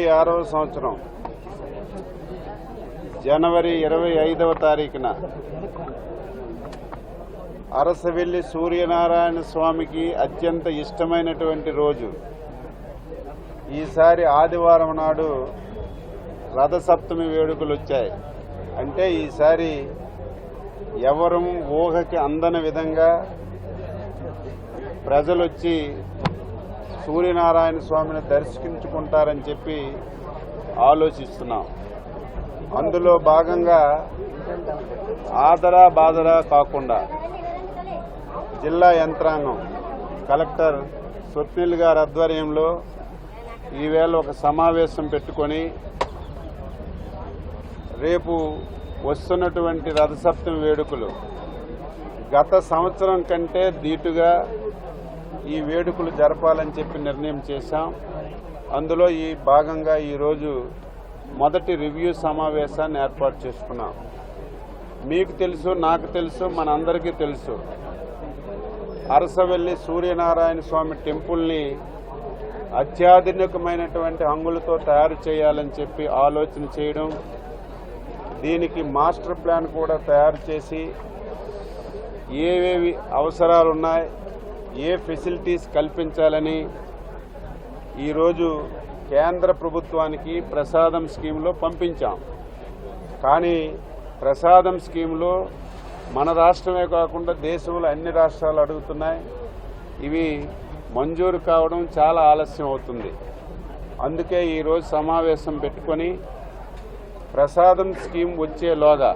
ఇరవై ఆరవ సంవత్సరం జనవరి ఇరవై ఐదవ తారీఖున అరసవెల్లి సూర్యనారాయణ స్వామికి అత్యంత ఇష్టమైనటువంటి రోజు. ఈసారి ఆదివారం నాడు రథసప్తమి వేడుకలు వచ్చాయి అంటే ఈసారి ఎవరు ఊహకి అందని విధంగా ప్రజలొచ్చి సూర్యనారాయణ స్వామిని దర్శించుకుంటారని చెప్పి ఆలోచిస్తున్నాం. అందులో భాగంగా ఆదరా బాదరా కాకుండా జిల్లా యంత్రాంగం కలెక్టర్ స్వప్నిల్ గారి ఆధ్వర్యంలో ఈవేళ ఒక సమావేశం పెట్టుకొని రేపు వస్తున్నటువంటి రథసప్తమి వేడుకలు గత సంవత్సరం కంటే ధీటుగా ఈ వేడుకలు జరపాలని చెప్పి నిర్ణయం చేశాం. అందులో ఈ భాగంగా ఈరోజు మొదటి రివ్యూ సమావేశాన్ని ఏర్పాటు చేసుకున్నాం. మీకు తెలుసు నాకు తెలుసు మనందరికీ తెలుసు. అరసవెల్లి సూర్యనారాయణ స్వామి టెంపుల్ని అత్యాధునికమైనటువంటి హంగులతో తయారు చేయాలని చెప్పి ఆలోచన చేయడం దీనికి మాస్టర్ ప్లాన్ కూడా తయారు చేసి ఏవేవి అవసరాలు ఉన్నాయి ఏ ఫెసిలిటీస్ కల్పించాలని ఈరోజు కేంద్ర ప్రభుత్వానికి ప్రసాదం స్కీమ్లో పంపించాం. కానీ ప్రసాదం స్కీమ్లో మన రాష్ట్రమే కాకుండా దేశంలో అన్ని రాష్ట్రాలు అడుగుతున్నాయి. ఇవి మంజూరు కావడం చాలా ఆలస్యం అవుతుంది. అందుకే ఈరోజు సమావేశం పెట్టుకొని ప్రసాదం స్కీమ్ వచ్చేలోగా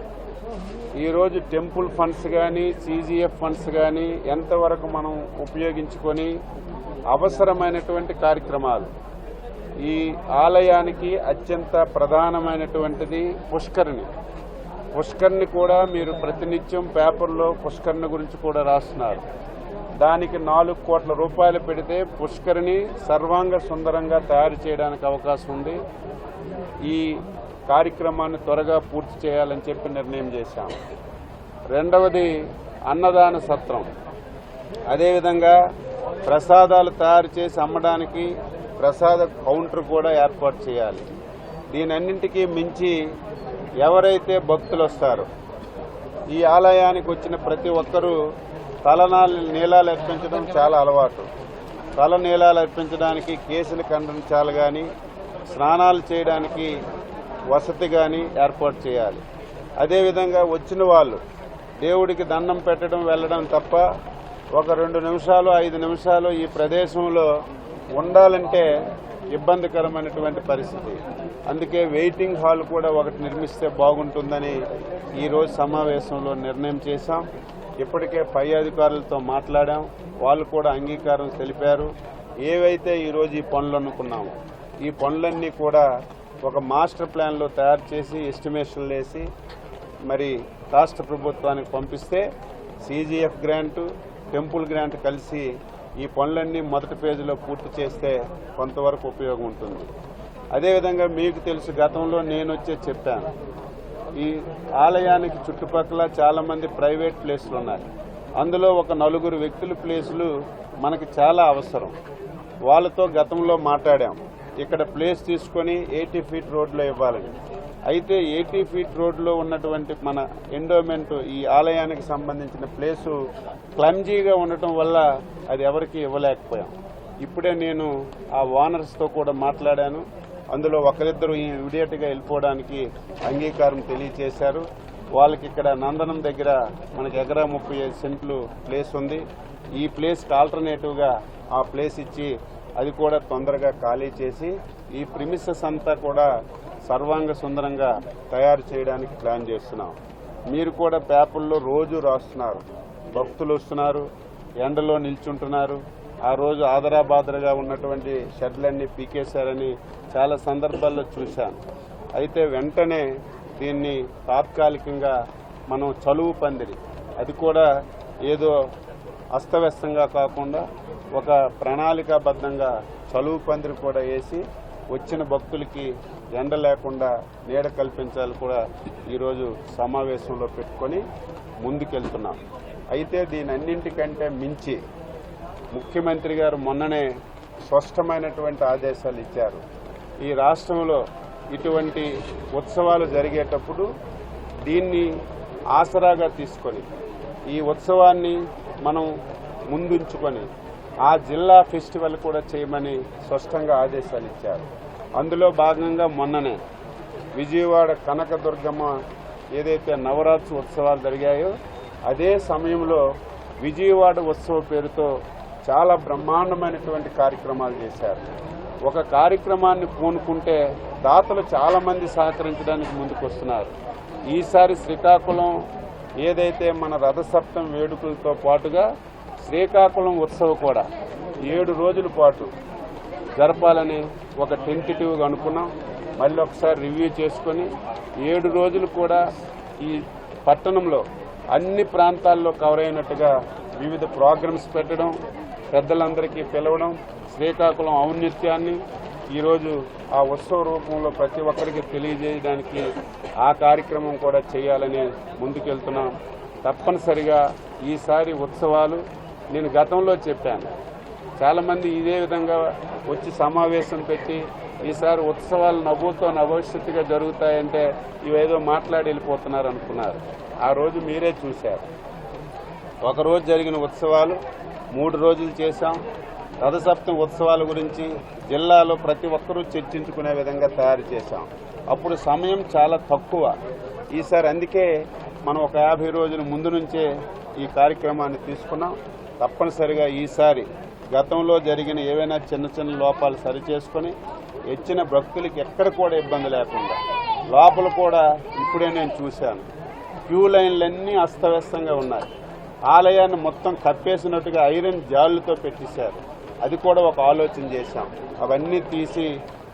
ఈరోజు టెంపుల్ ఫండ్స్ కానీ సీజీఎఫ్ ఫండ్స్ కానీ ఎంతవరకు మనం ఉపయోగించుకొని అవసరమైనటువంటి కార్యక్రమాలు ఈ ఆలయానికి అత్యంత ప్రధానమైనటువంటిది పుష్కరిణి. పుష్కరిణి కూడా మీరు ప్రతినిత్యం పేపర్లో పుష్కరిణి గురించి కూడా రాస్తున్నారు. దానికి నాలుగు కోట్ల రూపాయలు పెడితే పుష్కరిణి సర్వాంగ సుందరంగా తయారు చేయడానికి అవకాశం ఉంది. ఈ కార్యక్రమాన్ని త్వరగా పూర్తి చేయాలని చెప్పి నిర్ణయం చేశాం. రెండవది అన్నదాన సత్రం. అదేవిధంగా ప్రసాదాలు తయారు చేసి అమ్మడానికి ప్రసాద కౌంటర్ కూడా ఏర్పాటు చేయాలి. దీనన్నింటికీ మించి ఎవరైతే భక్తులు వస్తారో ఈ ఆలయానికి వచ్చిన ప్రతి ఒక్కరూ తలనాలు నీలాలు అర్పించడం చాలా అలవాటు. తల నీలాలు అర్పించడానికి కేసులు ఖండించాలి కానీ స్నానాలు చేయడానికి వసతి కానీ ఏర్పాటు చేయాలి. అదేవిధంగా వచ్చిన వాళ్ళు దేవుడికి దండం పెట్టడం వెళ్ళడం తప్ప ఒక రెండు నిమిషాలు ఐదు నిమిషాలు ఈ ప్రదేశంలో ఉండాలంటే ఇబ్బందికరమైనటువంటి పరిస్థితి. అందుకే వెయిటింగ్ హాల్ కూడా ఒకటి నిర్మిస్తే బాగుంటుందని ఈరోజు సమావేశంలో నిర్ణయం చేశాం. ఇప్పటికే పై అధికారులతో మాట్లాడాం. వాళ్ళు కూడా అంగీకారం తెలిపారు. ఏవైతే ఈరోజు ఈ పనులు అనుకున్నామో ఈ పనులన్నీ కూడా ఒక మాస్టర్ ప్లాన్లో తయారు చేసి ఎస్టిమేషన్లు వేసి మరి రాష్ట్ర ప్రభుత్వానికి పంపిస్తే సీజీఎఫ్ గ్రాంటు టెంపుల్ గ్రాంట్ కలిసి ఈ పనులన్నీ మొదటి పేజీలో పూర్తి చేస్తే కొంతవరకు ఉపయోగం ఉంటుంది. అదేవిధంగా మీకు తెలుసు గతంలో నేను వచ్చే చెప్పాను. ఈ ఆలయానికి చుట్టుపక్కల చాలామంది ప్రైవేట్ ప్లేసులు ఉన్నాయి. అందులో ఒక నలుగురు వ్యక్తుల ప్లేసులు మనకి చాలా అవసరం. వాళ్ళతో గతంలో మాట్లాడాం ఇక్కడ ప్లేస్ తీసుకొని ఎయిటీ ఫీట్ రోడ్లో ఇవ్వాలని అయితే ఎయిటీ ఫీట్ రోడ్లో ఉన్నటువంటి మన ఎండోమెంట్ ఈ ఆలయానికి సంబంధించిన ప్లేసు క్లమ్జీగా ఉండటం వల్ల అది ఎవరికి ఇవ్వలేకపోయాం. ఇప్పుడే నేను ఆ ఓనర్స్తో కూడా మాట్లాడాను. అందులో ఒకరిద్దరు ఇమీడియట్గా వెళ్ళిపోవడానికి అంగీకారం తెలియచేశారు. వాళ్ళకి ఇక్కడ నందనం దగ్గర మనకి ఎకరా ముప్పై సెంట్లు ప్లేస్ ఉంది. ఈ ప్లేస్కి ఆల్టర్నేటివ్గా ఆ ప్లేస్ ఇచ్చి అది కూడా తొందరగా ఖాళీ చేసి ఈ ప్రిమిసెస్ అంతా కూడా సర్వాంగ సుందరంగా తయారు చేయడానికి ప్లాన్ చేస్తున్నాం. మీరు కూడా పేపర్లో రోజు రాస్తున్నారు. భక్తులు వస్తున్నారు ఎండలో నిల్చుంటున్నారు. ఆ రోజు ఆదరాబాదరగా ఉన్నటువంటి షెడ్లన్నీ పీకేశారని చాలా సందర్భాల్లో చూశాను. అయితే వెంటనే దీన్ని తాత్కాలికంగా మనం చలువు పందిరి అది కూడా ఏదో అస్తవ్యస్తంగా కాకుండా ఒక ప్రణాళికాబద్ధంగా చలువు పందిరి కూడా వేసి వచ్చిన భక్తులకి ఎండ లేకుండా నీడ కల్పించాలి కూడా ఈరోజు సమావేశంలో పెట్టుకొని ముందుకెళ్తున్నాం. అయితే దీని అన్నింటికంటే మించి ముఖ్యమంత్రి గారు మొన్ననే స్పష్టమైనటువంటి ఆదేశాలు ఇచ్చారు. ఈ రాష్ట్రంలో ఇటువంటి ఉత్సవాలు జరిగేటప్పుడు దీన్ని ఆసరాగా తీసుకొని ఈ ఉత్సవాన్ని మనం ముందుంచుకొని ఆ జిల్లా ఫెస్టివల్ కూడా చేయమని స్పష్టంగా ఆదేశాలు ఇచ్చారు. అందులో భాగంగా మొన్ననే విజయవాడ కనకదుర్గమ్మ ఏదైతే నవరాత్రి ఉత్సవాలు జరిగాయో అదే సమయంలో విజయవాడ ఉత్సవ పేరుతో చాలా బ్రహ్మాండమైనటువంటి కార్యక్రమాలు చేశారు. ఒక కార్యక్రమాన్ని పూనుకుంటే దాతలు చాలామంది సహకరించడానికి ముందుకు వస్తున్నారు ఈసారి శ్రీకాకుళం ఏదైతే మన రథసప్తం వేడుకలతో పాటుగా శ్రీకాకుళం ఉత్సవం కూడా ఏడు రోజుల పాటు జరపాలని ఒక టెంటిటివ్గా అనుకున్నాం. మళ్ళీ ఒకసారి రివ్యూ చేసుకొని ఏడు రోజులు కూడా ఈ పట్టణంలో అన్ని ప్రాంతాల్లో కవర్ అయినట్టుగా వివిధ ప్రోగ్రామ్స్ పెట్టడం పెద్దలందరికీ పిలవడం శ్రీకాకుళం ఔన్నత్యాన్ని ఈరోజు ఆ ఉత్సవ రూపంలో ప్రతి ఒక్కరికి తెలియజేయడానికి ఆ కార్యక్రమం కూడా చేయాలని ముందుకెళ్తున్నాం. తప్పనిసరిగా ఈసారి ఉత్సవాలు నేను గతంలో చెప్పాను. చాలామంది ఇదే విధంగా వచ్చి సమావేశం పెట్టి ఈసారి ఉత్సవాలు నవ్వుతో నభవిష్యత్తుగా జరుగుతాయంటే ఇవేదో మాట్లాడి వెళ్ళిపోతున్నారు అనుకున్నారు. ఆ రోజు మీరే చూశారు. ఒకరోజు జరిగిన ఉత్సవాలు మూడు రోజులు చేశాం. రథసప్తం ఉత్సవాల గురించి జిల్లాలో ప్రతి ఒక్కరూ చర్చించుకునే విధంగా తయారు చేశాం. అప్పుడు సమయం చాలా తక్కువ. ఈసారి అందుకే మనం ఒక యాభై రోజుల ముందు నుంచే ఈ కార్యక్రమాన్ని తీసుకున్నాం. తప్పనిసరిగా ఈసారి గతంలో జరిగిన ఏవైనా చిన్న చిన్న లోపాలు సరిచేసుకొని ఇచ్చిన భక్తులకి ఎక్కడ కూడా ఇబ్బంది లేకుండా లోపల కూడా ఇప్పుడే నేను చూశాను. క్యూ లైన్లన్నీ అస్తవ్యస్తంగా ఉన్నాయి. ఆలయాన్ని మొత్తం కప్పేసినట్టుగా ఐరన్ జాళ్ళతో పెట్టేశారు. అది కూడా ఒక ఆలోచన చేశాం. అవన్నీ తీసి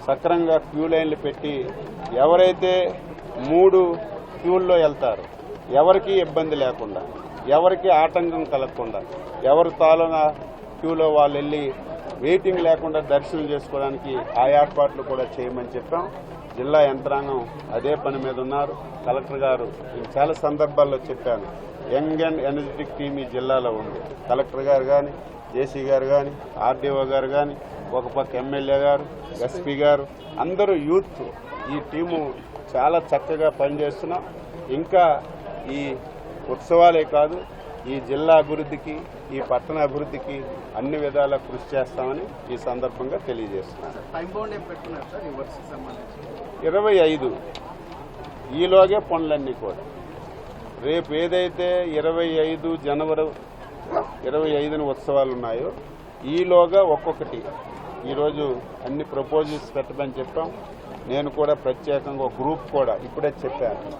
సక్రంగా క్యూ లైన్లు పెట్టి ఎవరైతే మూడు క్యూల్లో వెళ్తారు ఎవరికి ఇబ్బంది లేకుండా ఎవరికి ఆటంకం కలగకుండా ఎవరు తాళన క్యూలో వాళ్ళు వెళ్ళి వెయిటింగ్ లేకుండా దర్శనం చేసుకోవడానికి ఆ ఏర్పాట్లు కూడా చేయమని చెప్పాం. జిల్లా యంత్రాంగం అదే పని మీద ఉన్నారు. కలెక్టర్ గారు నేను చాలా సందర్భాల్లో చెప్పాను యంగ్ అండ్ ఎనర్జెటిక్ టీమ్ ఈ జిల్లాలో ఉంది. కలెక్టర్ గారు కానీ జేసీ గారు కానీ ఆర్డీఓ గారు కానీ ఒక పక్క ఎమ్మెల్యే గారు ఎస్పీ గారు అందరూ యూత్ ఈ టీము చాలా చక్కగా పనిచేస్తున్నాం. ఇంకా ఈ ఉత్సవాలే కాదు ఈ జిల్లా అభివృద్ధికి ఈ పట్టణ అభివృద్ధికి అన్ని విధాలా కృషి చేస్తామని ఈ సందర్భంగా తెలియజేస్తున్నాను. ఇరవై ఐదు. ఈలోగే పనులన్నీ కూడా. రేపు ఏదైతే ఇరవై ఐదు జనవరి ఇరవై ఐదున ఉత్సవాలు ఉన్నాయో ఈలోగా ఒక్కొక్కటి. ఈరోజు అన్ని ప్రపోజల్స్ పెట్టమని చెప్పాం. నేను కూడా ప్రత్యేకంగా ఒక గ్రూప్ కూడా ఇప్పుడే చెప్పాను.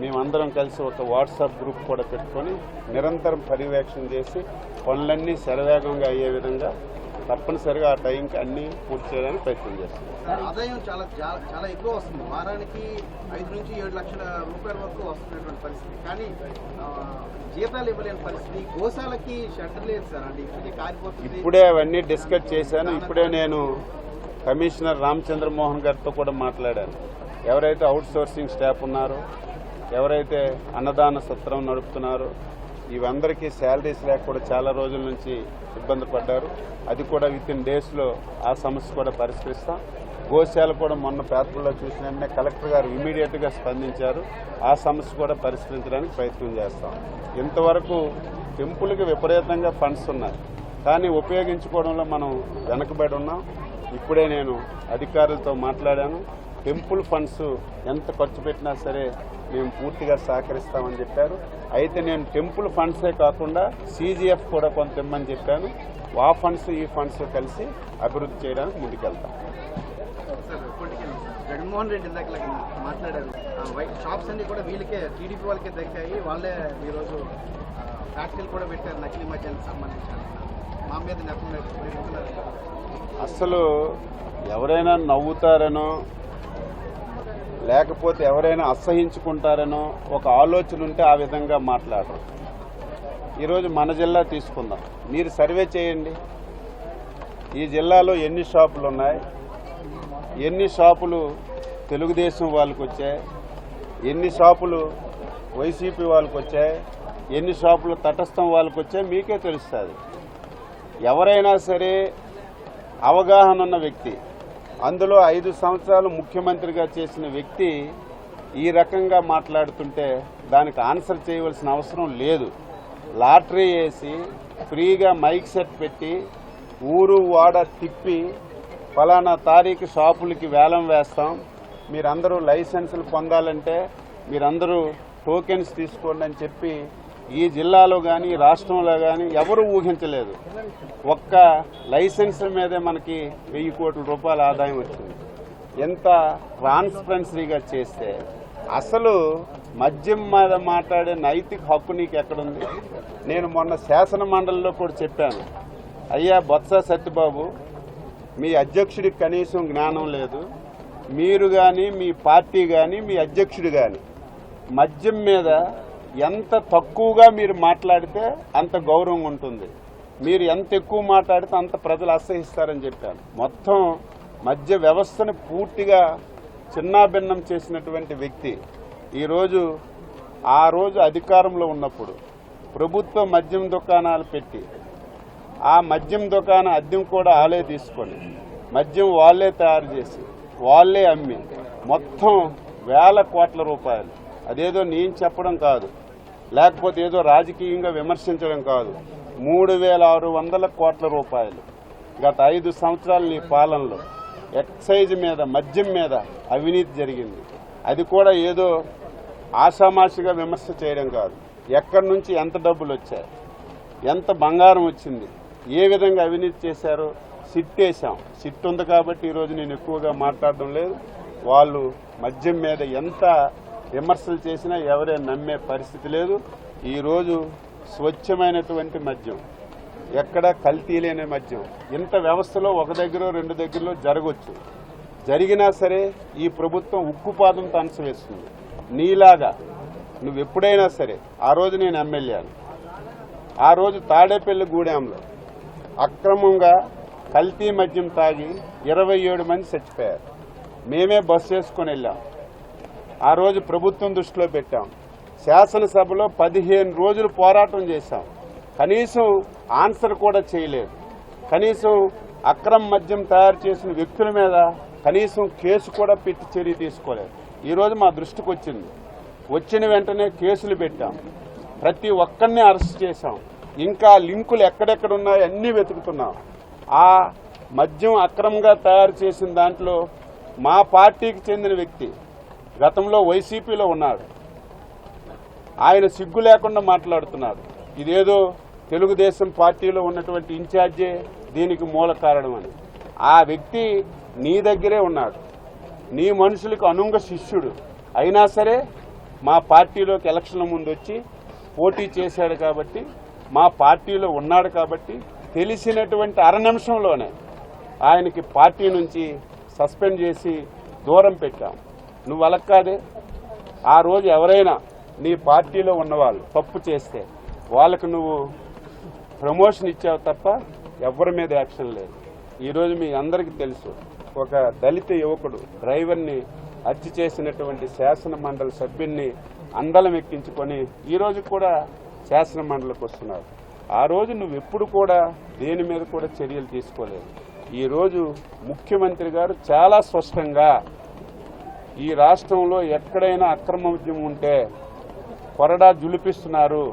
మేమందరం కలిసి ఒక వాట్సాప్ గ్రూప్ కూడా పెట్టుకొని నిరంతరం పర్యవేక్షణ చేసి పనులన్నీ శరవేగంగా అయ్యే విధంగా తప్పనిసరిగా ఆ టైంకి అన్నీ పూర్తి చేయడానికి ప్రయత్నం చేస్తాం. సార్ ఆదాయం చాలా చాలా ఎక్కువ వస్తుంది. వారానికి ఐదు నుంచి ఏడు లక్షల రూపాయల వరకు వస్తున్నటువంటి పరిస్థితి. కానీ జీతాలు ఇవ్వలేని పరిస్థితి. గోశాలకి షట్టర్ లేదు సార్. అంటే ఇప్పటికే కారిపోతుంది. ఇప్పుడే అవన్నీ డిస్కస్ చేశాను. ఇప్పుడే నేను కమిషనర్ రామచంద్ర మోహన్ గారితో కూడా మాట్లాడాను. ఎవరైతే అవుట్ సోర్సింగ్ స్టాఫ్ ఉన్నారో ఎవరైతే అన్నదాన సత్రం నడుపుతున్నారో ఇవందరికీ శాలరీస్ లేక కూడా చాలా రోజుల నుంచి ఇబ్బంది పడ్డారు. అది కూడా విత్ ఇన్ డేస్లో ఆ సమస్య కూడా పరిష్కరిస్తాం. గోశాల కూడా మొన్న పేపర్లో చూసిన వెంటనే కలెక్టర్ గారు ఇమీడియట్గా స్పందించారు. ఆ సమస్య కూడా పరిష్కరించడానికి ప్రయత్నం చేస్తాం. ఇంతవరకు టెంపుల్కి విపరీతంగా ఫండ్స్ ఉన్నాయి. కానీ ఉపయోగించుకోవడంలో మనం వెనకబడి ఉన్నాం. ఇప్పుడే నేను అధికారులతో మాట్లాడాను. టెంపుల్ ఫండ్స్ ఎంత ఖర్చు పెట్టినా సరే మేము పూర్తిగా సహకరిస్తామని చెప్పారు. అయితే నేను టెంపుల్ ఫండ్సే కాకుండా సీజీఎఫ్ కూడా కొంత ఇమ్మని చెప్పాను. ఆ ఫండ్స్ ఈ ఫండ్స్ కలిసి అభివృద్ధి చేయడానికి ముందుకెళ్తాం. జగన్మోహన్ రెడ్డి ఇలా మాట్లాడారు. షాప్స్ అన్ని కూడా వీళ్ళకే టీడీపీ వాళ్ళకే దక్కాయి. వాళ్ళే ఈరోజు ఫ్యాక్టరీలు కూడా పెట్టారు నకిలీ మద్యానికి సంబంధించి. మా మీద అసలు ఎవరైనా నవ్వుతారనో లేకపోతే ఎవరైనా అసహించుకుంటారనో ఒక ఆలోచన ఉంటే ఆ విధంగా మాట్లాడరు. ఈరోజు మన జిల్లా తీసుకుందాం. మీరు సర్వే చేయండి. ఈ జిల్లాలో ఎన్ని షాపులు ఉన్నాయి? ఎన్ని షాపులు తెలుగుదేశం వాళ్ళకి వచ్చాయి? ఎన్ని షాపులు వైసీపీ వాళ్ళకి వచ్చాయి? ఎన్ని షాపులు తటస్థం వాళ్ళకి వచ్చాయి? మీకే తెలుస్తుంది. ఎవరైనా సరే అవగాహన ఉన్న వ్యక్తి అందులో ఐదు సంవత్సరాలు ముఖ్యమంత్రిగా చేసిన వ్యక్తి ఈ రకంగా మాట్లాడుతుంటే దానికి ఆన్సర్ చేయవలసిన అవసరం లేదు. లాటరీ వేసి ఫ్రీగా మైక్ సెట్ పెట్టి ఊరు వాడ తిప్పి ఫలానా తారీఖు షాపులకి వేలం వేస్తాం. మీరందరూ లైసెన్సులు పొందాలంటే మీరందరూ టోకెన్స్ తీసుకోండి అని చెప్పి ఈ జిల్లాలో కానీ రాష్ట్రంలో కానీ ఎవరు ఊహించలేదు. ఒక్క లైసెన్స్ మీదే మనకి వెయ్యి కోట్ల రూపాయల ఆదాయం వచ్చింది. ఎంత ట్రాన్స్పరెన్సీగా చేస్తే అసలు మద్యం మీద మాట్లాడే నైతిక హక్కు నీకు ఎక్కడుంది నేను మొన్న శాసన మండలిలో కూడా చెప్పాను. అయ్యా బొత్స సత్యబాబు మీ అధ్యక్షుడికి కనీసం జ్ఞానం లేదు. మీరు కానీ మీ పార్టీ కానీ మీ అధ్యక్షుడు కానీ మద్యం మీద ఎంత తక్కువగా మీరు మాట్లాడితే అంత గౌరవం ఉంటుంది. మీరు ఎంత ఎక్కువ మాట్లాడితే అంత ప్రజలు అసహిస్తారని చెప్పాను. మొత్తం మద్య వ్యవస్థను పూర్తిగా చిన్నాభిన్నం చేసినటువంటి వ్యక్తి ఈరోజు ఆ రోజు అధికారంలో ఉన్నప్పుడు ప్రభుత్వ మద్యం దుకాణాలు పెట్టి ఆ మద్యం దుకాణం అద్దెం కూడా వాళ్ళే తీసుకొని మద్యం వాళ్ళే తయారు చేసి వాళ్ళే అమ్మి మొత్తం వేల కోట్ల రూపాయలు. అదేదో నేను చెప్పడం కాదు. లేకపోతే ఏదో రాజకీయంగా విమర్శించడం కాదు. మూడు వేల ఆరు వందల కోట్ల రూపాయలు. గత ఐదు సంవత్సరాల నీ పాలనలో ఎక్సైజ్ మీద మద్యం మీద అవినీతి జరిగింది. అది కూడా ఏదో ఆషామాషిగా విమర్శ చేయడం కాదు. ఎక్కడి నుంచి ఎంత డబ్బులు వచ్చాయి? ఎంత బంగారం వచ్చింది? ఏ విధంగా అవినీతి చేశారో? సిట్ వేసాం సిట్ ఉంది కాబట్టి ఈరోజు నేను ఎక్కువగా మాట్లాడడం లేదు. వాళ్ళు మద్యం మీద ఎంత విమర్శలు చేసినా ఎవరే నమ్మే పరిస్థితి లేదు. ఈరోజు స్వచ్ఛమైనటువంటి మద్యం ఎక్కడ కల్తీ లేని మద్యం. ఇంత వ్యవస్థలో ఒక దగ్గర రెండు దగ్గరలో జరగవచ్చు జరిగినా సరే ఈ ప్రభుత్వం ఉక్కుపాదంతో అణచివేస్తుంది నీలాగా నువ్వు ఎప్పుడైనా సరే ఆ రోజు నేను ఎమ్మెల్యేను ఆ రోజు తాడేపల్లి గూడెంలో అక్రమంగా కల్తీ మద్యం తాగి ఇరవై ఏడు మంది చచ్చిపోయారు. మేమే బస్సు వేసుకొని వెళ్ళాం. ఆ రోజు ప్రభుత్వం దృష్టిలో పెట్టాం. శాసనసభలో పదిహేను రోజులు పోరాటం చేశాం. కనీసం ఆన్సర్ కూడా చేయలేదు. కనీసం అక్రమ మద్యం తయారు చేసిన వ్యక్తుల మీద కనీసం కేసు కూడా పెట్టి చర్య తీసుకోలేదు. ఈరోజు మా దృష్టికి వచ్చింది. వచ్చిన వెంటనే కేసులు పెట్టాం. ప్రతి ఒక్కరిని అరెస్ట్ చేశాం. ఇంకా లింకులు ఎక్కడెక్కడ ఉన్నాయో అన్నీ వెతుకుతున్నాం. ఆ మద్యం అక్రమంగా తయారు చేసిన దాంట్లో మా పార్టీకి చెందిన వ్యక్తి గతంలో వైసీపీలో ఉన్నాడు. ఆయన సిగ్గు లేకుండా మాట్లాడుతున్నాడు. ఇదేదో తెలుగుదేశం పార్టీలో ఉన్నటువంటి ఇన్ఛార్జే దీనికి మూల కారణం అని ఆ వ్యక్తి నీ దగ్గరే ఉన్నాడు. నీ మనుషులకు అనుంగ శిష్యుడు. అయినా సరే మా పార్టీలోకి ఎలక్షన్ల ముందు వచ్చి పోటీ చేశాడు కాబట్టి మా పార్టీలో ఉన్నాడు కాబట్టి తెలిసినటువంటి అర నిమిషంలోనే ఆయనకి పార్టీ నుంచి సస్పెండ్ చేసి దూరం పెట్టాం. నువ్వు అలా కాదే. ఆ రోజు ఎవరైనా నీ పార్టీలో ఉన్నవాళ్ళు తప్పు చేస్తే వాళ్ళకు నువ్వు ప్రమోషన్ ఇచ్చావు తప్ప ఎవరి మీద యాక్షన్ లేదు. ఈరోజు మీ అందరికీ తెలుసు ఒక దళిత యువకుడు డ్రైవర్ని హత్య చేసినటువంటి శాసన మండలి సభ్యున్ని అందలం ఎక్కించుకొని ఈ రోజు కూడా శాసన మండలికి వస్తున్నారు. ఆ రోజు నువ్వు ఎప్పుడు కూడా దేని మీద కూడా చర్యలు తీసుకోలేదు. ఈ రోజు ముఖ్యమంత్రి గారు చాలా స్పష్టంగా ఈ రాష్ట్రంలో ఎక్కడైనా అక్రమ ఉద్యమం ఉంటే కొరడా జులిపిస్తున్నారు.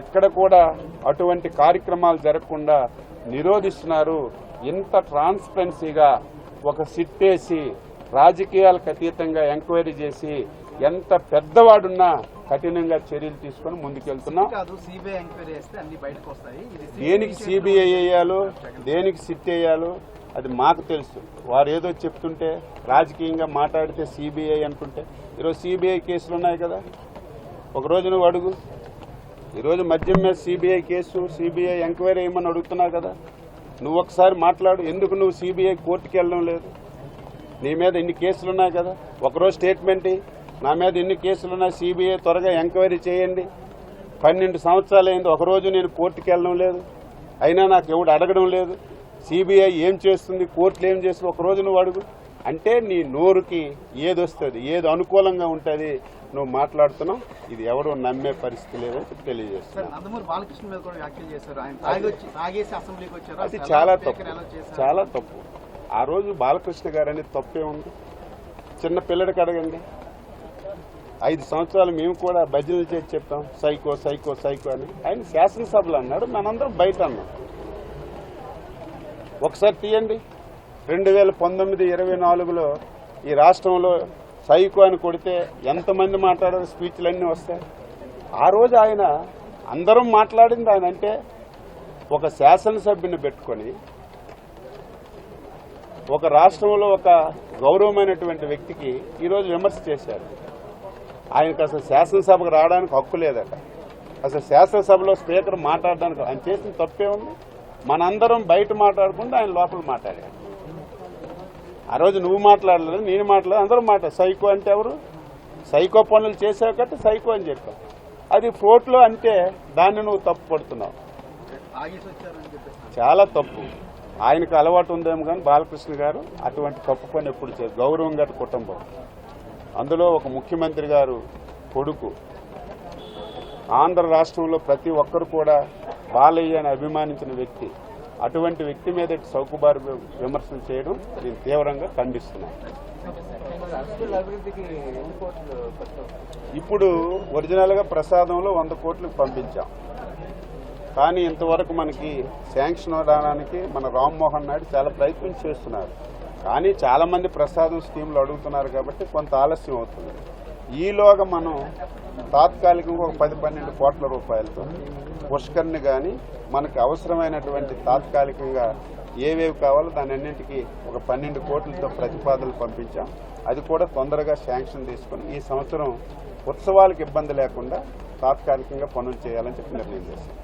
ఎక్కడ కూడా అటువంటి కార్యక్రమాలు జరగకుండా నిరోధిస్తున్నారు. ఇంత ట్రాన్స్పరెన్సీగా ఒక సిట్టేసి రాజకీయాలకు అతీతంగా ఎంక్వైరీ చేసి ఎంత పెద్దవాడున్నా కఠినంగా చర్యలు తీసుకొని ముందుకెళ్తున్నాం. దేనికి సిబిఐ వేయాలో దేనికి సిట్ వేయాలో అది మాకు తెలుసు. వారు ఏదో చెప్తుంటే రాజకీయంగా మాట్లాడితే సిబిఐ అనుకుంటే ఈరోజు సిబిఐ కేసులు ఉన్నాయి కదా. ఒకరోజు నువ్వు అడుగు. ఈరోజు మద్యం మీద సిబిఐ కేసు సిబిఐ ఎంక్వైరీ ఏమని అడుగుతున్నావు కదా. నువ్వు ఒకసారి మాట్లాడు ఎందుకు నువ్వు సిబిఐ కోర్టుకి వెళ్ళడం లేదు? నీ మీద ఇన్ని కేసులు ఉన్నాయి కదా. ఒకరోజు స్టేట్మెంట్ నా మీద ఇన్ని కేసులు ఉన్నాయి సిబిఐ త్వరగా ఎంక్వైరీ చేయండి. పన్నెండు సంవత్సరాలు అయింది ఒకరోజు నేను కోర్టుకి వెళ్ళడం లేదు. అయినా నాకు ఎవడు అడగడం లేదు. సిబిఐ ఏం చేస్తుంది కోర్టులు ఏం చేస్తుంది ఒకరోజు నువ్వు అడుగు. అంటే నీ నోరుకి ఏది వస్తుంది ఏది అనుకూలంగా ఉంటుంది నువ్వు మాట్లాడుతున్నావు. ఇది ఎవరు నమ్మే పరిస్థితి లేదని తెలియజేస్తున్నాను. అది చాలా తప్పు? చాలా తప్పు. ఆ రోజు బాలకృష్ణ గారు అనేది తప్పే ఉంది. చిన్న పిల్లడికి అడగండి. ఐదు సంవత్సరాలు మేము కూడా భజనలు చేసి చెప్పాం సైకో సైకో సైకో అని. ఆయన శాసనసభలో అన్నాడు. మనందరం బయట అన్నాం. ఒకసారి తీయండి. రెండు వేల పంతొమ్మిది ఇరవై నాలుగులో ఈ రాష్ట్రంలో సైకో అని కొడితే ఎంతమంది మాట్లాడారు స్పీచ్లన్నీ వస్తాయి ఆ రోజు ఆయన అందరం మాట్లాడింది ఆయన అంటే ఒక శాసనసభ్యుని పెట్టుకొని ఒక రాష్ట్రంలో ఒక గౌరవమైనటువంటి వ్యక్తికి ఈరోజు విమర్శ చేశారు. ఆయనకు అసలు శాసనసభకు రావడానికి హక్కు లేదట. అసలు శాసనసభలో స్పీకర్ మాట్లాడడానికి ఆయన చేసిన తప్పే ఉంది. మనందరం బయట మాట్లాడుకుంటూ ఆయన లోపల మాట్లాడాడు. ఆ రోజు నువ్వు మాట్లాడలేదు నేను మాట్లాడలేదు అందరూ మాట్లాడు. సైకో అంటే ఎవరు? సైకో పనులు చేసావు కాబట్టి సైకో అని చెప్పావు అది ఫ్లోట్లో అంటే దాన్ని నువ్వు తప్పు పడుతున్నావు చాలా తప్పు. ఆయనకు అలవాటు ఉందేమో కానీ బాలకృష్ణ గారు అటువంటి తప్పు పని ఎప్పుడు చేయరు గౌరవం గారి కుటుంబం. అందులో ఒక ముఖ్యమంత్రి గారు కొడుకు. ఆంధ్ర రాష్ట్రంలో ప్రతి ఒక్కరు కూడా బాలయ్య అని అభిమానించిన వ్యక్తి అటువంటి వ్యక్తి మీద చౌకబారు విమర్శలు చేయడం నేను తీవ్రంగా ఖండిస్తున్నాను ఇప్పుడు ఒరిజినల్గా ప్రసాదంలో వంద కోట్లకు పంపించాం. కానీ ఇంతవరకు మనకి శాంక్షన్ అవడానికి మన రామ్మోహన్ నాయుడు చాలా ప్రయత్నం చేస్తున్నారు. కానీ చాలా మంది ప్రసాదం స్కీమ్లు అడుగుతున్నారు కాబట్టి కొంత ఆలస్యం అవుతుంది. ఈలోగా మనం తాత్కాలికంగా ఒక పది పన్నెండు కోట్ల రూపాయలతో పుష్కర్ని కానీ మనకు అవసరమైనటువంటి తాత్కాలికంగా ఏవేవి కావాలో దాని అన్నింటికి ఒక పన్నెండు కోట్లతో ప్రతిపాదనలు పంపించాం. అది కూడా తొందరగా శాంక్షన్ తీసుకొని ఈ సంవత్సరం ఉత్సవాలకు ఇబ్బంది లేకుండా తాత్కాలికంగా పనులు చేయాలని చెప్పి నిర్ణయం చేశాం.